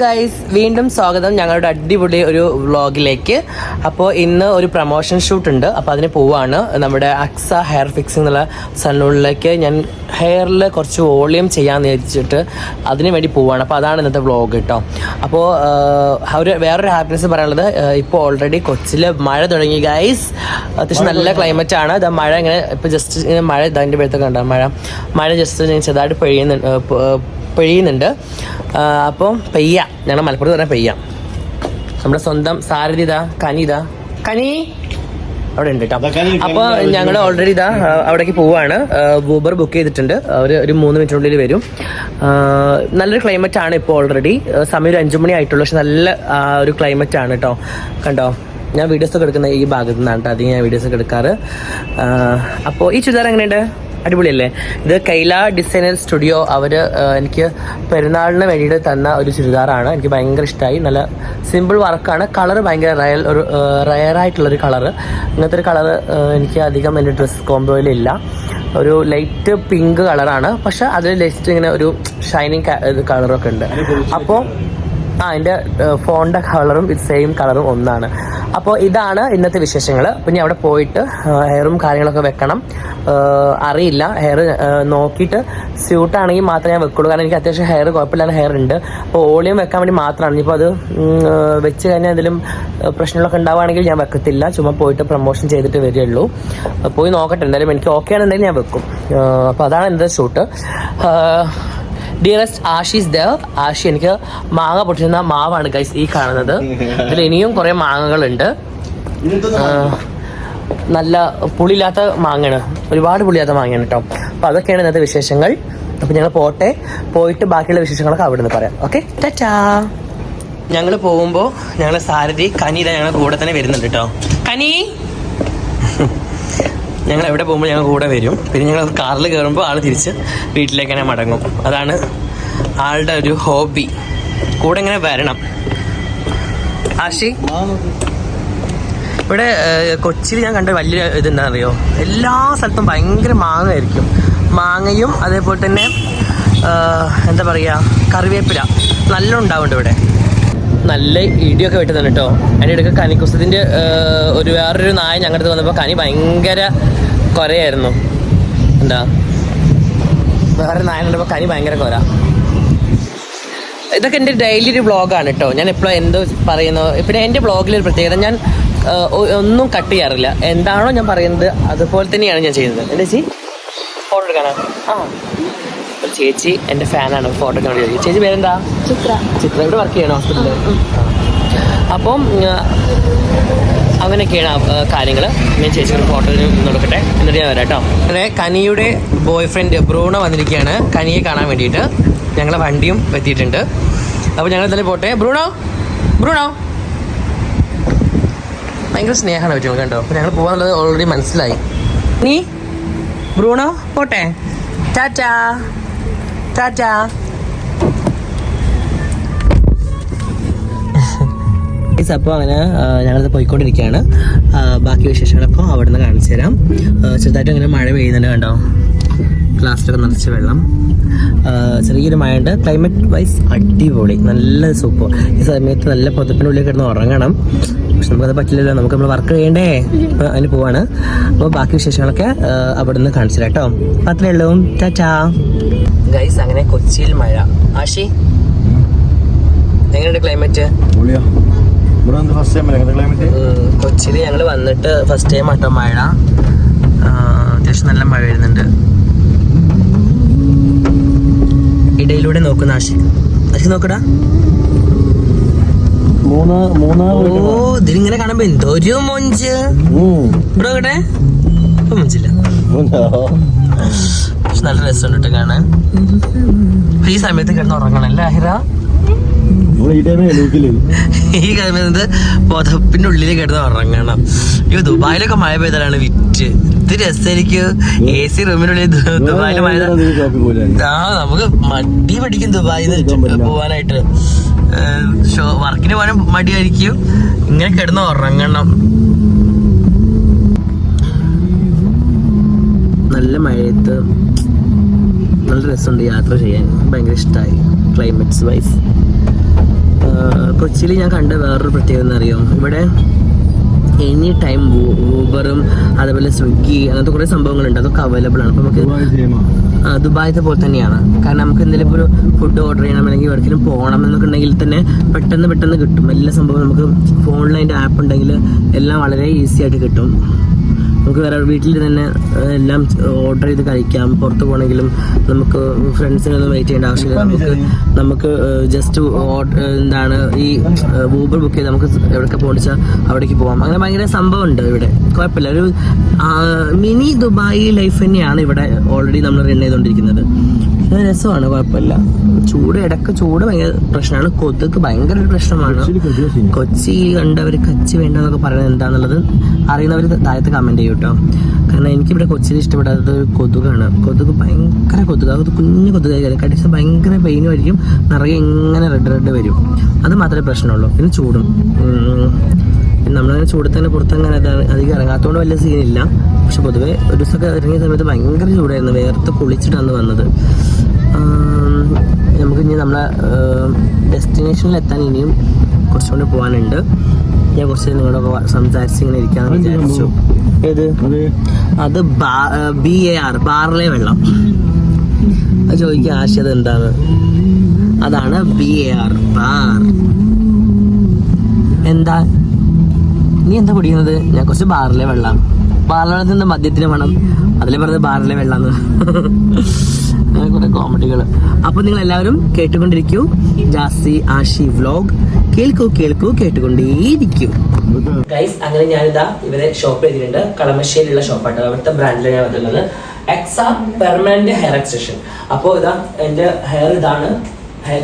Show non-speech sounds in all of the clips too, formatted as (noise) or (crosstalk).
Guys വീണ്ടും സ്വാഗതം ഞങ്ങളുടെ അടിപൊളി ഒരു വ്ളോഗിലേക്ക് അപ്പോൾ ഇന്ന് ഒരു പ്രൊമോഷൻ ഷൂട്ട് ഉണ്ട്. അപ്പോൾ അതിന് പോവാണ്. നമ്മുടെ അക്സ ഹെയർ ഫിക്സിംഗ് എന്നുള്ള സലൂണിലേക്ക് ഞാൻ ഹെയറിൽ കുറച്ച് വോളിയം ചെയ്യാമെന്ന് വിചാരിച്ചിട്ട് അതിന് വേണ്ടി പോവാണ്. അപ്പോൾ അതാണ് ഇന്നത്തെ വ്ളോഗ് കേട്ടോ അപ്പോൾ ഒരു വേറൊരു ഹാപ്പിനെസ് പറയാനുള്ളത് ഇപ്പോൾ ഓൾറെഡി കൊച്ചിയിൽ മഴ തുടങ്ങി ഗൈസ് അത്യാവശ്യം നല്ല ക്ലൈമറ്റ് ആണ്. ഇതാ മഴ ഇങ്ങനെ ഇപ്പോൾ ജസ്റ്റ് ഇങ്ങനെ മഴ ഇതാന്റെ പേരത്തൊക്കെ ഉണ്ടാകും മഴ. മഴ ജസ്റ്റ് ചെറുതായിട്ട് പെയ്യുന്നുണ്ട് ഏഹ് പ- ഏഹ് പെയ്യുന്നുണ്ട് അപ്പം പെയ്യ. ഞങ്ങൾ മലപ്പുറത്ത് പറഞ്ഞാൽ പെയ്യ. നമ്മുടെ സ്വന്തം സാരഥി ഇതാ കനി ഇതാ. കനി? അവിടെ ഉണ്ട് കേട്ടോ ദാ കനി, കനി അപ്പൊ ഞങ്ങൾ ഓൾറെഡി ഇതാ അവിടേക്ക് പോവാണ്. ഊബർ ബുക്ക് ചെയ്തിട്ടുണ്ട്. അവർ ഒരു മൂന്ന് മിനിറ്റിനുള്ളിൽ വരും. നല്ലൊരു ക്ലൈമറ്റ് ആണ് ഇപ്പോൾ ഓൾറെഡി സമയം ഒരു അഞ്ചു മണി ആയിട്ടുള്ളൂ. പക്ഷെ നല്ല ഒരു ക്ലൈമറ്റ് ആണ് കേട്ടോ കണ്ടോ? ഞാൻ വീഡിയോസ് ഒക്കെ എടുക്കുന്ന ഈ ഭാഗത്തു നിന്നാണ് കേട്ടോ അധികം ഞാൻ വീഡിയോസ് ഒക്കെ എടുക്കാറ്. അപ്പോൾ ഈ ചുരിദാർ എങ്ങനെയുണ്ട്? അടിപൊളിയല്ലേ? ഇത് കൈല ഡിസൈനർ സ്റ്റുഡിയോ അവർ എനിക്ക് പെരുന്നാളിന് വേണ്ടിയിട്ട് തന്ന ഒരു ചുരിദാറാണ്. എനിക്ക് ഭയങ്കര ഇഷ്ടമായി നല്ല സിമ്പിൾ വർക്കാണ്. കളർ ഭയങ്കര റയൽ ഒരു റയറായിട്ടുള്ളൊരു കളർ ഇങ്ങനത്തെ ഒരു കളർ എനിക്ക് അധികം എന്റെ ഡ്രസ് കോംബോയിലില്ല. ഒരു ലൈറ്റ് പിങ്ക് കളറാണ്. പക്ഷെ അതിൽ ലൈറ്റ് ഇങ്ങനെ ഒരു ഷൈനിങ് കളറൊക്കെ ഉണ്ട്. അപ്പോൾ ആ എന്റെ ഫോണിന്റെ കളറും സെയിം കളറും ഒന്നാണ്. അപ്പോൾ ഇതാണ് ഇന്നത്തെ വിശേഷങ്ങൾ പിന്നെ അവിടെ പോയിട്ട് ഹെയറും കാര്യങ്ങളൊക്കെ വെക്കണം. അറിയില്ല. ഹെയർ നോക്കിയിട്ട് സ്യൂട്ടാണെങ്കിൽ മാത്രമേ ഞാൻ വെക്കുള്ളൂ. കാരണം എനിക്ക് അത്യാവശ്യം ഹെയർ കുഴപ്പമില്ലാത്ത ഹെയർ ഉണ്ട്. അപ്പോൾ ഓളിയം വെക്കാൻ വേണ്ടി മാത്രമാണ്. ഇനിയിപ്പോൾ അത് വെച്ച് കഴിഞ്ഞാൽ എന്തെങ്കിലും പ്രശ്നങ്ങളൊക്കെ ഉണ്ടാവുകയാണെങ്കിൽ ഞാൻ വെക്കത്തില്ല. ചുമ്മാ പോയിട്ട് പ്രൊമോഷൻ ചെയ്തിട്ട് വരികയുള്ളൂ. പോയി നോക്കട്ടെ. എന്തായാലും എനിക്ക് ഓക്കെ ആണെന്നുണ്ടെങ്കിൽ ഞാൻ വെക്കും. അപ്പോൾ അതാണ് എന്റെ ഷൂട്ട് ഡിയറസ്റ്റ് ആഷിസ് ദേവ് ആഷി എനിക്ക് മാങ്ങ പൊട്ടിരുന്ന മാവാണ് ഗൈസ് ഈ കാണുന്നത്. ഇതിൽ ഇനിയും കുറേ മാങ്ങകളുണ്ട്. നല്ല പുളിയില്ലാത്ത മാങ്ങയാണ്. ഒരുപാട് പുളിയാത്ത മാങ്ങയാണ് കേട്ടോ അപ്പോൾ അതൊക്കെയാണ് ഇന്നത്തെ വിശേഷങ്ങൾ. അപ്പോൾ ഞങ്ങൾ പോട്ടെ. പോയിട്ട് ബാക്കിയുള്ള വിശേഷങ്ങളൊക്കെ അവിടെ നിന്ന് പറയാം. ഓക്കെ ടാറ്റാ ഞങ്ങൾ പോകുമ്പോൾ ഞങ്ങളെ സാരഥി കനി ഞങ്ങളുടെ കൂടെ തന്നെ വരുന്നുണ്ട് കേട്ടോ കനി? (laughs) ഞങ്ങൾ എവിടെ പോകുമ്പോൾ ഞങ്ങൾ കൂടെ വരും. പിന്നെ ഞങ്ങൾ കാറിൽ കയറുമ്പോൾ ആൾ തിരിച്ച് വീട്ടിലേക്ക് തന്നെ മടങ്ങും. അതാണ് ആളുടെ ഒരു ഹോബി. കൂടെ ഇങ്ങനെ വരണം. ആഷി ഇവിടെ കൊച്ചിയിൽ ഞാൻ കണ്ട വലിയ ഇതെന്താ അറിയോ എല്ലാ സ്ഥലത്തും ഭയങ്കര മാങ്ങയായിരിക്കും. മാങ്ങയും അതേപോലെ തന്നെ എന്താ പറയുക കറിവേപ്പില നല്ല ഉണ്ടാവുന്നുണ്ട് ഇവിടെ. നല്ല ഇടിയൊക്കെ വെട്ടുന്നുണ്ട് കേട്ടോ. അതിന്റെ ഇടയ്ക്ക് കനിക്കുസത്തിന്റെ ഒരു വേറൊരു നായ ഞങ്ങളുടെ അടുത്ത് വന്നപ്പോൾ കനി ഭയങ്കര കൊരയായിരുന്നു. എന്താ? വേറെ നായ കണ്ടപ്പോൾ കനി ഭയങ്കര കൊര. ഇതൊക്കെ എന്റെ ഡെയിലി ഒരു ബ്ലോഗാണ് കേട്ടോ. ഞാൻ എപ്പോഴും എന്തോ പറയുന്നു. പിന്നെ എന്റെ വ്ളോഗിൽ ഒരു പ്രത്യേകത ഞാൻ ഒന്നും കട്ട് ചെയ്യാറില്ല. എന്താണോ ഞാൻ പറയുന്നത് അതുപോലെ തന്നെയാണ് ഞാൻ ചെയ്യുന്നത്. എന്താ ചേച്ചി? ഫോട്ടോ എടുക്കാനാണ് ആ. ചേച്ചി എന്റെ ഫാനാണ് ഫോട്ടോ വേണ്ടി ചോദിക്കും. ചേച്ചി പേരെന്താ? ചിത്ര. ചിത്ര. ഇവിടെ വർക്ക് ചെയ്യണം ഹോസ്പിറ്റലിൽ അപ്പം അങ്ങനെയൊക്കെയാണ് കാര്യങ്ങൾ ഞാൻ ചേച്ചി ഒരു ഫോട്ടോ കൊടുക്കട്ടെ എന്നിട്ട് ഞാൻ വരാം കേട്ടോ അതെ കനിയുടെ ബോയ് ഫ്രണ്ട് ബ്രൂണ വന്നിരിക്കുകയാണ്. കനിയെ കാണാൻ വേണ്ടിയിട്ട്. ഞങ്ങളെ വണ്ടിയും എത്തിയിട്ടുണ്ട്. അപ്പോൾ ഞങ്ങൾ തന്നെ പോട്ടെ. ബ്രൂണോ? ബ്രൂണോ? ഭയങ്കര സ്നേഹമാണ് പറ്റും കണ്ടോ. അപ്പോൾ ഞങ്ങൾ പോകാന്നുള്ളത് ഓൾറെഡി മനസ്സിലായി. നീ? ബ്രൂണോ? പോട്ടെ. ടാറ്റാ. ടാറ്റാ അപ്പോൾ (laughs) അങ്ങനെ ഞങ്ങളത് പോയിക്കൊണ്ടിരിക്കുകയാണ്. ബാക്കി വിശേഷങ്ങളൊക്കെ അവിടെ നിന്ന് കാണിച്ചു തരാം ചെറുതായിട്ട് അങ്ങനെ മഴ പെയ്യുന്നുണ്ട് കണ്ടോ? ഗ്ലാസ്സിലൊക്കെ നിറച്ച് വെള്ളം. ചെറിയൊരു മഴയുണ്ട്. ക്ലൈമറ്റ് വൈസ് അടിപൊളി. നല്ല സൂപ്പർ ഈ സമയത്ത് നല്ല പുതപ്പിനുള്ളിൽ കിടന്ന് ഉറങ്ങണം. പക്ഷെ നമുക്കത് പറ്റില്ലല്ലോ. നമുക്ക് നമ്മൾ വർക്ക് ചെയ്യണ്ടേ? അപ്പോൾ അതിന് പോവാണ്. അപ്പോൾ ബാക്കി വിശേഷങ്ങളൊക്കെ അവിടെ നിന്ന് കാണിച്ചു കേട്ടോ. അത്രേ അത്രയേ ഉള്ളൂ. ടാറ്റാ. ഗൈസ് അങ്ങനെ കൊച്ചിയിൽ മഴ. ആഷി എങ്ങനെയുണ്ട് ക്ലൈമറ്റ് കൊച്ചിയിൽ ഞങ്ങൾ വന്നിട്ട് ഫസ്റ്റ് ടൈം ആട്ടോ മഴ. അത്യാവശ്യം നല്ല മഴ വരുന്നുണ്ട്. ഇടയിലൂടെ നോക്കുന്ന ആശി ആശി നോക്കടാ. ഓ ഇതിലിങ്ങനെ കാണുമ്പോ എന്തോ ഒരു മൊഞ്ച് ഇവിടെ ഇവിടെ മൊഞ്ചില്ല. നല്ല രസമുണ്ട് കാണാൻ. ഈ സമയത്ത് കിടന്ന് ഉറങ്ങണല്ലേ അഹിറ ഈ കിടന്നത് (laughs) പുതപ്പിന്റെ ഉള്ളിൽ കിടന്ന് ഉറങ്ങണം. ഈ ദുബായിലൊക്കെ മഴ പെയ്താലാണ് വിറ്റ്. ഇത് രസമായിരിക്കും. എ സി റൂമിനുള്ളിൽ ദുബായിൽ മഴ ആ നമുക്ക് മടി പഠിക്കും ദുബായിൽ. പോവാനായിട്ട്. ഷോ വർക്കിന് പോകാനും മടിയായിരിക്കും. ഇങ്ങനെ കിടന്ന് ഉറങ്ങണം. നല്ല മഴയത്ത് നല്ല രസമുണ്ട് യാത്ര ചെയ്യാൻ. ഭയങ്കര ഇഷ്ടമായി ക്ലൈമറ്റ്സ് വൈസ് കൊച്ചിയിൽ ഞാൻ കണ്ട വേറൊരു പ്രത്യേകത എന്ന് അറിയോ? ഇവിടെ എനി ടൈം ഊബറും അതേപോലെ സ്വിഗ്ഗി അങ്ങനത്തെ കുറേ സംഭവങ്ങളുണ്ട്. അതൊക്കെ അവൈലബിൾ ആണ്. അപ്പോൾ നമുക്ക് ആ, ദുബായത്തെ പോലെ തന്നെയാണ്. കാരണം നമുക്ക് എന്തെങ്കിലും ഒരു ഫുഡ് ഓർഡർ ചെയ്യണം അല്ലെങ്കിൽ എവിടേക്കും പോകണം എന്നൊക്കെ ഉണ്ടെങ്കിൽ തന്നെ പെട്ടെന്ന് പെട്ടെന്ന് കിട്ടും. എല്ലാ സംഭവവും നമുക്ക് ഫോണിൽ അതിന്റെ ആപ്പ് ഉണ്ടെങ്കിൽ എല്ലാം വളരെ ഈസി ആയിട്ട് കിട്ടും. നമുക്ക് വേറെ വീട്ടിൽ തന്നെ എല്ലാം ഓർഡർ ചെയ്ത് കഴിക്കാം. പുറത്ത് പോകണമെങ്കിലും നമുക്ക് ഫ്രണ്ട്സിനൊന്നും വെയിറ്റ് ചെയ്യേണ്ട ആവശ്യമില്ല. നമുക്ക് നമുക്ക് ജസ്റ്റ് എന്താണ് ഈ ഊബർ ബുക്ക് ചെയ്ത് നമുക്ക് എവിടെയൊക്കെ പോണിച്ചാൽ അവിടേക്ക് പോകാം അങ്ങനെ ഭയങ്കര സംഭവം ഉണ്ട് ഇവിടെ. കുഴപ്പമില്ല. ഒരു മിനി ദുബായി ലൈഫ് തന്നെയാണ് ഇവിടെ ഓൾറെഡി നമ്മൾ റൺ ചെയ്തുകൊണ്ടിരിക്കുന്നത് രസമാണ് കുഴപ്പമില്ല. ചൂട് ഇടയ്ക്ക് ചൂട് ഭയങ്കര പ്രശ്നമാണ്. കൊതുക് ഭയങ്കര ഒരു പ്രശ്നമാണ്. കൊച്ചി കണ്ടവർ കച്ചി വേണ്ടെന്നൊക്കെ പറയുന്നത് എന്താണെന്നുള്ളത് അറിയുന്നവർ താഴത്ത് കമന്റ് ചെയ്യും കേട്ടോ കാരണം എനിക്കിവിടെ കൊച്ചിയിൽ ഇഷ്ടപ്പെടാത്തത് കൊതുകാണ്. കൊതുക് ഭയങ്കര കൊതുക്. അത് കുഞ്ഞു കൊതുക് കടിച്ച ഭയങ്കര പെയിനും ആയിരിക്കും. നിറയെ ഇങ്ങനെ റെഡ് റെഡ് വരും. അത് മാത്രമേ പ്രശ്നമുള്ളൂ. പിന്നെ ചൂടും. നമ്മളങ്ങനെ ചൂട് തന്നെ പുറത്തങ്ങനെ അധികം ഇറങ്ങാത്തതുകൊണ്ട് വലിയ സീനില്ല പക്ഷെ പൊതുവേ ഒരു ദിവസമൊക്കെ ഇറങ്ങിയ സമയത്ത് ഭയങ്കര ചൂടായിരുന്നു. വേർത്ത് കുളിച്ചിട്ടാണ് വന്നത്. നമുക്ക് ഇനി നമ്മളെ ഡെസ്റ്റിനേഷനിൽ എത്താൻ ഇനിയും കുറച്ചുകൂടി പോകാനുണ്ട് ഞാൻ കുറച്ച് നിങ്ങളൊക്കെ സംസാരിച്ച് ഇങ്ങനെ ഇരിക്കാന്ന് വിചാരിച്ചു. ഏത്? അത്? അത് ബി എ ആർ ബാറിലെ വെള്ളം. അത് ചോദിക്കുക ആശയത് എന്താണ്? അതാണ് ബി എ ആർ ബാർ. എന്താ? നീ എന്താ കുടിക്കുന്നത്? ഞാൻ കുറച്ച് ബാറിലെ വെള്ളം. ബാറിലെ നിന്ന് മദ്യത്തിന് വേണം? അതിലെ പറഞ്ഞത് ബാറിലെ വെള്ളം അങ്ങനെ കുറെ കോമഡികൾ അപ്പൊ നിങ്ങൾ എല്ലാവരും കേട്ടുകൊണ്ടിരിക്കൂ. ജാസി ആഷി വ്ലോഗ് കേൾക്കൂ കേൾക്കൂ കേട്ടുകൊണ്ടേയിരിക്കൂ. ഗൈസ് അങ്ങനെ ഞാനിതാ ഇവരെ ഷോപ്പ് ചെയ്തിട്ടുണ്ട് കളമശ്ശേരിയുള്ള ഷോപ്പായിട്ട് അവിടുത്തെ ബ്രാൻഡിലാണ് ഞാൻ വന്നിട്ടുള്ളത്. എക്സാ പെർമനന്റ് ഹെയർ എക്സ്റ്റൻഷൻ അപ്പോൾ ഇതാ എന്റെ ഹെയർ ഇതാണ്.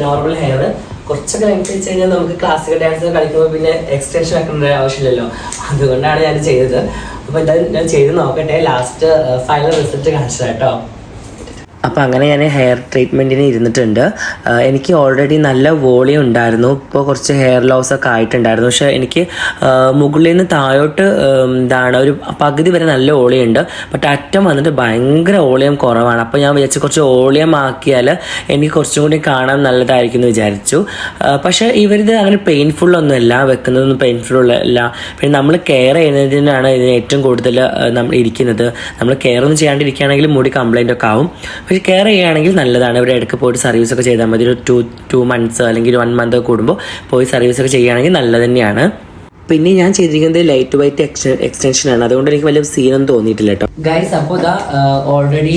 നോർമൽ ഹെയർ കുറച്ചൊക്കെ ലെങ്ത് വെച്ച് കഴിഞ്ഞാൽ നമുക്ക് ക്ലാസിക്കൽ ഡാൻസ് കളിക്കുമ്പോൾ പിന്നെ എക്സ്റ്റൻഷൻ ആക്കേണ്ട ആവശ്യമില്ലല്ലോ. അതുകൊണ്ടാണ് ഞാൻ ചെയ്തത്. അപ്പോൾ എന്തായാലും ഞാൻ ചെയ്ത് നോക്കട്ടെ. ലാസ്റ്റ് ഫൈനൽ റിസൾട്ട് കാണിച്ചത് കേട്ടോ. അപ്പോൾ അങ്ങനെ ഞാൻ ഹെയർ ട്രീറ്റ്മെന്റിന് ഇരുന്നിട്ടുണ്ട്. എനിക്ക് ഓൾറെഡി നല്ല വോളിയം ഉണ്ടായിരുന്നു. ഇപ്പോൾ കുറച്ച് ഹെയർ ലോസ് ഒക്കെ ആയിട്ടുണ്ടായിരുന്നു. പക്ഷേ എനിക്ക് മുകളിൽ നിന്ന് താഴോട്ട് ഇതാണ് ഒരു പകുതി വരെ നല്ല ഓളിയം ഉണ്ട്. ബട്ട് അറ്റം വന്നിട്ട് ഭയങ്കര ഓളിയം കുറവാണ്. അപ്പോൾ ഞാൻ വിചാരിച്ചു കുറച്ച് ഓളിയം ആക്കിയാൽ എനിക്ക് കുറച്ചും കൂടി കാണാൻ നല്ലതായിരിക്കും എന്ന് വിചാരിച്ചു. പക്ഷേ ഇവരിത് അങ്ങനെ പെയിൻഫുൾ ഒന്നുമല്ല വെക്കുന്നതൊന്നും പെയിൻഫുൾ അല്ല പിന്നെ നമ്മൾ കെയർ ചെയ്യുന്നതിനാണ് ഇതിന് ഏറ്റവും കൂടുതൽ നമ്മൾ ഇരിക്കുന്നത്. നമ്മൾ കെയർ ഒന്നും ചെയ്യാണ്ടിരിക്കുകയാണെങ്കിൽ മുടി കംപ്ലൈന്റ് ഒക്കെ ആവും. പക്ഷേ കെയർ ചെയ്യുകയാണെങ്കിൽ നല്ലതാണ്. ഇവിടെ ഇടയ്ക്ക് പോയിട്ട് സർവീസ് ഒക്കെ ചെയ്താൽ മതി. ഒരു ടു ടു മന്ത്സ് അല്ലെങ്കിൽ വൺ മന്ത് കൂടുമ്പോൾ പോയി സർവീസ് ഒക്കെ ചെയ്യുകയാണെങ്കിൽ നല്ലത് തന്നെയാണ്. പിന്നെ ഞാൻ ചെയ്തിരിക്കുന്നത് ലൈറ്റ് വൈറ്റ് എക്സ്റ്റൻഷൻ ആണ്. അതുകൊണ്ട് എനിക്ക് വലിയ സീനൊന്നും തോന്നിയിട്ടില്ല കേട്ടോ. ഗൈസ് അപ്പോൾ ഇതാ ഓൾറെഡി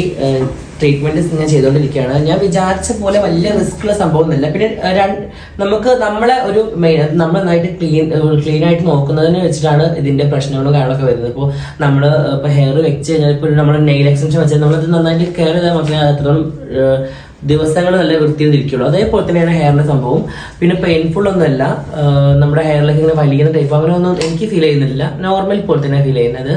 ട്രീറ്റ്മെന്റ് ഞാൻ ചെയ്തുകൊണ്ടിരിക്കുകയാണ്. ഞാൻ വിചാരിച്ച പോലെ വലിയ റിസ്ക് ഉള്ള സംഭവമൊന്നുമില്ല. പിന്നെ രണ്ട് നമുക്ക് നമ്മളെ ഒരു മെയിൻ നമ്മൾ നന്നായിട്ട് ക്ലീൻ ക്ലീൻ ആയിട്ട് നോക്കുന്നതിന് വെച്ചിട്ടാണ് ഇതിന്റെ പ്രശ്നങ്ങളും കാര്യങ്ങളൊക്കെ വരുന്നത്. ഇപ്പോൾ നമ്മൾ ഇപ്പോൾ ഹെയർ വെച്ച് കഴിഞ്ഞാൽ ഇപ്പോൾ നമ്മൾ നെയിൽ എക്സ്റ്റൻഷൻ വെച്ചാൽ നമ്മളത് നന്നായിട്ട് കെയർ ചെയ്താൽ മാത്രമേ അത് അത്രയും ദിവസങ്ങൾ നല്ല വൃത്തിയിൽ ഇരിക്കുള്ളൂ. അതേപോലെ തന്നെയാണ് ഹെയറിന്റെ സംഭവം പിന്നെ പെയിൻഫുൾ ഒന്നുമല്ല. നമ്മുടെ ഹെയറിലേക്ക് ഇങ്ങനെ വലിക്കുന്ന ടൈപ്പ് അങ്ങനെയൊന്നും എനിക്ക് ഫീൽ ചെയ്യുന്നില്ല. നോർമൽ പോലെ തന്നെ ഫീൽ ചെയ്യുന്നത്.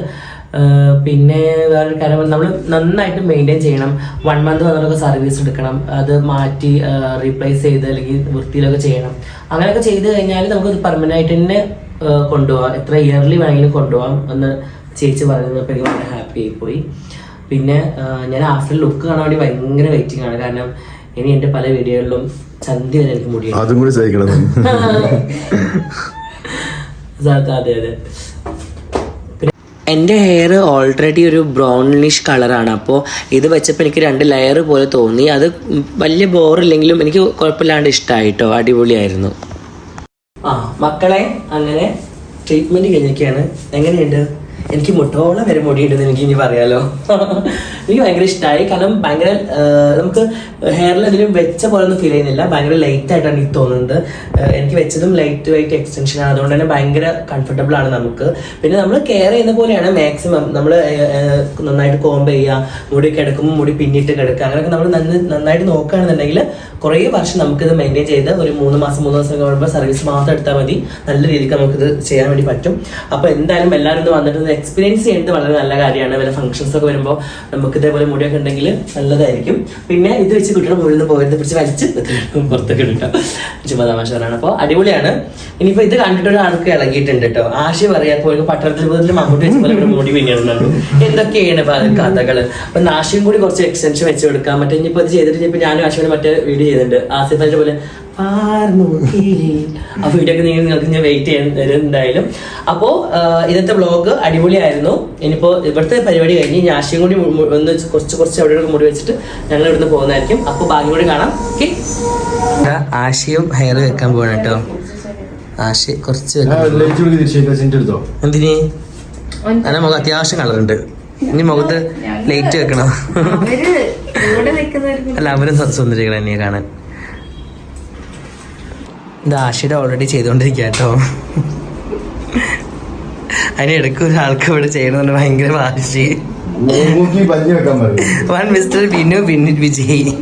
പിന്നെ വേറൊരു കാര്യം നമ്മൾ നന്നായിട്ട് മെയിന്റെയിൻ ചെയ്യണം. വൺ മന്ത് വന്നിട്ടൊക്കെ സർവീസ് എടുക്കണം. അത് മാറ്റി റീപ്ലേസ് ചെയ്ത് അല്ലെങ്കിൽ വൃത്തിയിലൊക്കെ ചെയ്യണം. അങ്ങനെയൊക്കെ ചെയ്ത് കഴിഞ്ഞാൽ നമുക്ക് പെർമനന്റ് ആയിട്ട് തന്നെ കൊണ്ടുപോകാം എത്ര ഇയർലി വേണമെങ്കിലും കൊണ്ടുപോകാം എന്ന് ചേച്ചി പറയുന്നത് അപ്പോൾ എനിക്ക് വളരെ ഹാപ്പി ആയിപ്പോയി പോയി. പിന്നെ ഞാൻ ആഫ്റ്റർ ലുക്ക് കാണാൻ വേണ്ടി ഭയങ്കര വെയിറ്റിംഗ് ആണ്. കാരണം ഇനി എന്റെ പല വീഡിയോകളിലും ചന്തി വരെ എനിക്ക് മുടി അതും കൂടി സഹിക്കണം. അതെ അതെ എന്റെ ഹെയർ ഓൾറെഡി ഒരു ബ്രൗണിഷ് കളറാണ് അപ്പോൾ ഇത് വെച്ചപ്പോൾ എനിക്ക് രണ്ട് ലെയർ പോലെ തോന്നി. അത് വലിയ ബോറില്ലെങ്കിലും എനിക്ക് കുഴപ്പമില്ലാണ്ട് ഇഷ്ടമായിട്ടോ അടിപൊളിയായിരുന്നു. ആ മക്കളെ അങ്ങനെ ട്രീറ്റ്മെന്റ് കഴിഞ്ഞൊക്കെയാണ് എങ്ങനെയുണ്ട്? എനിക്ക് മുട്ടോളം വരെ മുടിയുണ്ടെന്ന് എനിക്ക് ഇനി പറയാലോ. എനിക്ക് ഭയങ്കര ഇഷ്ടമായി കാരണം ഭയങ്കര നമുക്ക് ഹെയറിൽ എന്തെങ്കിലും വെച്ച പോലെ ഒന്നും ഫീൽ ചെയ്യുന്നില്ല. ഭയങ്കര ലൈറ്റ് ആയിട്ടാണ് എനിക്ക് തോന്നുന്നത്. എനിക്ക് വെച്ചതും ലൈറ്റ് വൈറ്റ് എക്സ്റ്റൻഷൻ ആണ്. അതുകൊണ്ട് തന്നെ ഭയങ്കര കംഫർട്ടബിൾ ആണ് നമുക്ക്. പിന്നെ നമ്മൾ കെയർ ചെയ്യുന്ന പോലെയാണ് മാക്സിമം നമ്മൾ നന്നായിട്ട് കോംബ് ചെയ്യുക മുടി കിടക്കുമ്പോൾ മുടി പിന്നിട്ട് കിടക്കുക. അങ്ങനെയൊക്കെ നമ്മൾ നന്നായിട്ട് നോക്കുകയാണെന്നുണ്ടെങ്കിൽ കുറേ വർഷം നമുക്കിത് മെയിന്റെയിൻ ചെയ്ത് ഒരു മൂന്ന് മാസം മൂന്ന് മാസം കഴിയുമ്പോൾ സർവീസ് മാത്രം എടുത്താൽ മതി. നല്ല രീതിക്ക് നമുക്കിത് ചെയ്യാൻ വേണ്ടി പറ്റും. അപ്പോൾ എന്തായാലും എല്ലാവരും ഇത് വന്നിട്ട് എക്സ്പീരിയൻസ് ചെയ്യുന്നത് വളരെ നല്ല കാര്യമാണ്. വല്ല ഫംഗ്ഷൻസ് ഒക്കെ വരുമ്പോൾ നമുക്ക് ഇതേപോലെ മുടിയൊക്കെ ഉണ്ടെങ്കിൽ നല്ലതായിരിക്കും. പിന്നെ ഇത് വെച്ച് കുട്ടിയുടെ മുകളിൽ നിന്ന് പോയത് പിടിച്ച് വലിച്ച് പുറത്തൊക്കെ കിട്ടും. ചുമ്മാ തമാശകളാണ് അപ്പോൾ അടിപൊളിയാണ്. ഇനിയിപ്പോൾ ഇത് കണ്ടിട്ട് ഒരാൾക്ക് ഇളകിയിട്ടുണ്ട് കേട്ടോ. ആശയ പറയാ പോയി പട്ടണത്തിൽ മുതൽ മമ്മൂട്ടി വെച്ച് പോലെ മുടി പിന്നെയുണ്ടല്ലോ എന്തൊക്കെയാണ് കഥകൾ അപ്പം നാശയും കൂടി കുറച്ച് എക്സ്റ്റൻഷൻ വെച്ച് കൊടുക്കാം. മറ്റേ ഇനിയിപ്പോൾ ഇത് ചെയ്തിട്ട് ഞാനും ആശയോട് മറ്റേ വീഡിയോ ചെയ്തിട്ടുണ്ട്. അലിന്റെ പോലെ. ആ വീഡിയോ ഒക്കെ നിങ്ങൾ നിങ്ങൾക്ക് ഞാൻ വെയിറ്റ് ചെയ്യാൻ എന്തായാലും. അപ്പോ ഇന്നത്തെ വ്ളോഗ് അടിപൊളിയായിരുന്നു. ഇനിയിപ്പോ ഇവിടുത്തെ പരിപാടി കഴിഞ്ഞ് ഞാൻ ആശയം കൂടി ഒന്ന് കുറച്ച് കുറച്ച് അവിടെ മുടി വെച്ചിട്ട് ഞങ്ങൾ ഇവിടുന്ന് പോകുന്നതായിരിക്കും. അപ്പൊ ബാക്കി കൂടി കാണാം. ഓക്കെ ആശയും ഹെയർ വെക്കാൻ പോകണം കേട്ടോ. ആശ കുറച്ച് എന്തിന്? മുഖം അത്യാവശ്യം കളറുണ്ട് ഇനി മുഖത്ത് ലൈറ്റ് വെക്കണോ. അല്ല അവരും സുന്ദരികൾ തന്നെയാ കാണാൻ. ഇത് ആശയുടെ ഓൾറെഡി ചെയ്തുകൊണ്ടിരിക്കുക കേട്ടോ അതിനിടയ്ക്ക് ഒരാൾക്ക് ഇവിടെ ചെയ്യണമെന്ന് ഭയങ്കര വാശി. പറയും. One mister Binu Binnu Vijay.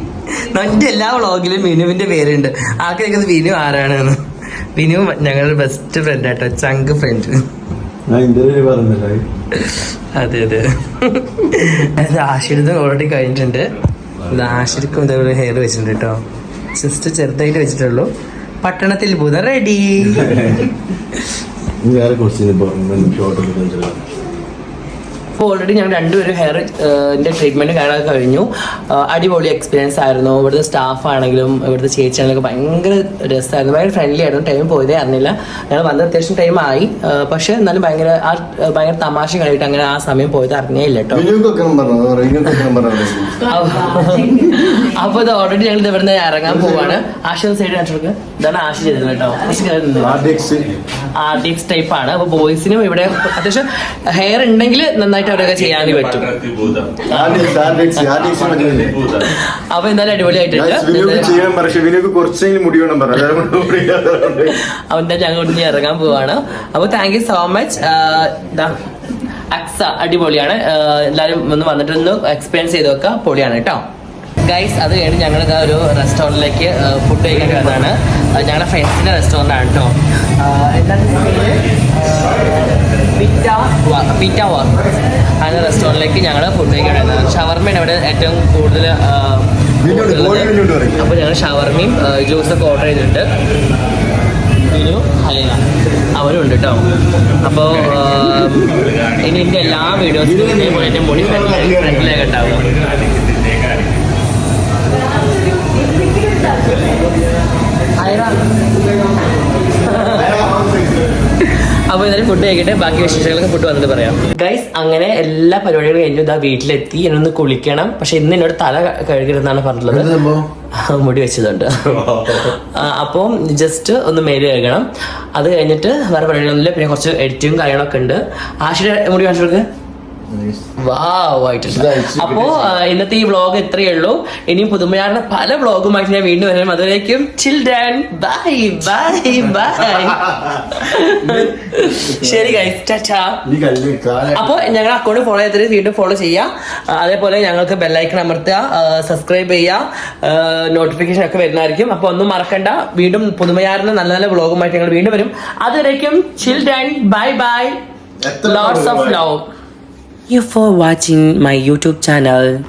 മറ്റു എല്ലാ വ്ളോഗിലും ബിനുവിന്റെ പേരുണ്ട്. ആൾക്ക് നിൽക്കുന്നത് ബിനു ആരാണെന്ന്. ബിനു ഞങ്ങളുടെ ബെസ്റ്റ് ഫ്രണ്ട് ആട്ടോ ചങ്ക് ഫ്രണ്ട് ഞാൻ ഇന്റർവ്യൂ പറഞ്ഞില്ല? അതെ അതെ. അത് ആശീർവാദം ഓൾറെഡി കഴിഞ്ഞിട്ടുണ്ട്. ഇതേപോലെ ഹെയർ വെച്ചിട്ടുണ്ട് കേട്ടോ സിസ്റ്റർ ചെറുതായിട്ട് വെച്ചിട്ടുള്ളൂ. പട്ടണത്തിൽ ഭൂതം റെഡി വേറെ ഇപ്പൊ. ഷോർട്ട് അപ്പോൾ ഓൾറെഡി ഞങ്ങൾ രണ്ടുപേരും ഹെയർ ട്രീറ്റ്മെന്റ് കാണാൻ കഴിഞ്ഞു. അടിപൊളി എക്സ്പീരിയൻസ് ആയിരുന്നു. ഇവിടുത്തെ സ്റ്റാഫ് ആണെങ്കിലും ഇവിടുത്തെ ചേച്ചിയാണെങ്കിലും ഭയങ്കര രസമായിരുന്നു ഭയങ്കര ഫ്രണ്ട്ലി ആയിരുന്നു. ടൈം പോയതേ അറിഞ്ഞില്ല. ഞങ്ങൾ വന്ന അത്യാവശ്യം ടൈം ആയി. പക്ഷേ എന്നാലും ഭയങ്കര ആ ഭയങ്കര തമാശ കളിയിട്ട് അങ്ങനെ ആ സമയം പോയത് അറിഞ്ഞേ ഇല്ല കേട്ടോ അപ്പോൾ ഇത് ഓൾറെഡി ഞങ്ങൾ ഇവിടുന്ന് ഇറങ്ങാൻ പോവാണ്. ആശ സൈഡ് ഇതാണ് ആശ ചെയ്തത് കേട്ടോ. ആർ ഡി എക്സ് ആർട്ടിക്സ് ടൈപ്പ് ആണ്. അപ്പൊ ബോയ്സിനും ഇവിടെ അത്യാവശ്യം ഹെയർ ഉണ്ടെങ്കിൽ നന്നായിട്ട് അവരൊക്കെ ചെയ്യാൻ പറ്റും. അപ്പൊ എന്തായാലും അടിപൊളിയായിട്ടുണ്ട്. കുറച്ചെങ്കിലും മുടി വേണം കൊണ്ട്. മുടി ഞങ്ങൾ ഇനി ഇറങ്ങാൻ പോവാണ്. അപ്പൊ thank you so much Aksa അടിപൊളിയാണ്. എല്ലാരും ഒന്ന് വന്നിട്ട് ഒന്ന് എക്സ്പീരിയൻസ് ചെയ്ത് നോക്കുക പൊളിയാണ് കേട്ടോ. ഗൈസ് അത് കഴിഞ്ഞ് ഞങ്ങൾ ഒരു റെസ്റ്റോറന്റിലേക്ക് ഫുഡ് കഴിക്കാൻ വന്നതാണ്. ഞങ്ങളുടെ ഫ്രണ്ട്സിന്റെ റെസ്റ്റോറന്റ് ആണ് കേട്ടോ എന്താണ് പിറ്റ വർക്ക് അങ്ങനെ റെസ്റ്റോറന്റിലേക്ക് ഞങ്ങൾ ഫുഡ് കഴിക്കാൻ വരുന്നത്. ഷവർമ്മയാണ് ഇവിടെ ഏറ്റവും കൂടുതൽ. അപ്പോൾ ഞങ്ങൾ ഷവർമയും ജ്യൂസൊക്കെ ഓർഡർ ചെയ്തിട്ടുണ്ട്. ഇതിനു ഹലീന. അവരും ഉണ്ട് കേട്ടോ അപ്പോൾ ഇനി എന്റെ എല്ലാ വീഡിയോസിലും ഇതേപോലെ എന്റെ മുടി ഫ്രണ്ടിലേക്ക് ഉണ്ടാവും. അപ്പൊ ഇന്നലെ ഫുഡ് കഴിക്കട്ടെ ബാക്കി വിശേഷങ്ങളൊക്കെ ഫുഡ് വന്നിട്ട് പറയാം. ഗൈസ് അങ്ങനെ എല്ലാ പരിപാടികളും കഴിഞ്ഞു. ഇതാ വീട്ടിലെത്തി. എന്നൊന്ന് കുളിക്കണം. പക്ഷെ ഇന്ന് എന്നോട് തല കഴുകരുതെന്നാണ് പറഞ്ഞിട്ടുള്ളത്. മുടി വെച്ചതുണ്ട് അപ്പം ജസ്റ്റ് ഒന്ന് മേൽ കഴുകണം. അത് കഴിഞ്ഞിട്ട് വേറെ പരിപാടികളൊന്നുമില്ല. പിന്നെ കുറച്ച് എഡിറ്റിങ്ങും കാര്യങ്ങളൊക്കെ ഉണ്ട്. ആശയുടെ മുടി കാണിച്ചു ആയിട്ടുണ്ട്. അപ്പോ ഇന്നത്തെ ഈ വ്ളോഗ് ഇത്രയേ ഉള്ളൂ. ഇനിയും പുതുമയാറിന്റെ പല വ്ളോഗുമായിട്ട് ഞാൻ വീണ്ടും വരാം. അതുവരേക്കും ഡാൻ ബൈ ബൈ ബൈ ശരി അപ്പൊ ഞങ്ങൾ അക്കൗണ്ട് ഫോളോ ചെയ്തിട്ട് വീണ്ടും ഫോളോ ചെയ്യാം അതേപോലെ ഞങ്ങൾക്ക് ബെല്ലൈക്കൺ അമർത്തുക. സബ്സ്ക്രൈബ് ചെയ്യുക. നോട്ടിഫിക്കേഷൻ ഒക്കെ വരുന്നതായിരിക്കും. അപ്പൊ ഒന്നും മറക്കണ്ട. വീണ്ടും പുതുമയാറിന്റെ നല്ല നല്ല വ്ളോഗുമായിട്ട് ഞങ്ങൾ വീണ്ടും വരും. അതുവരേക്കും then bye bye lots lots of. Love you for watching my youtube channel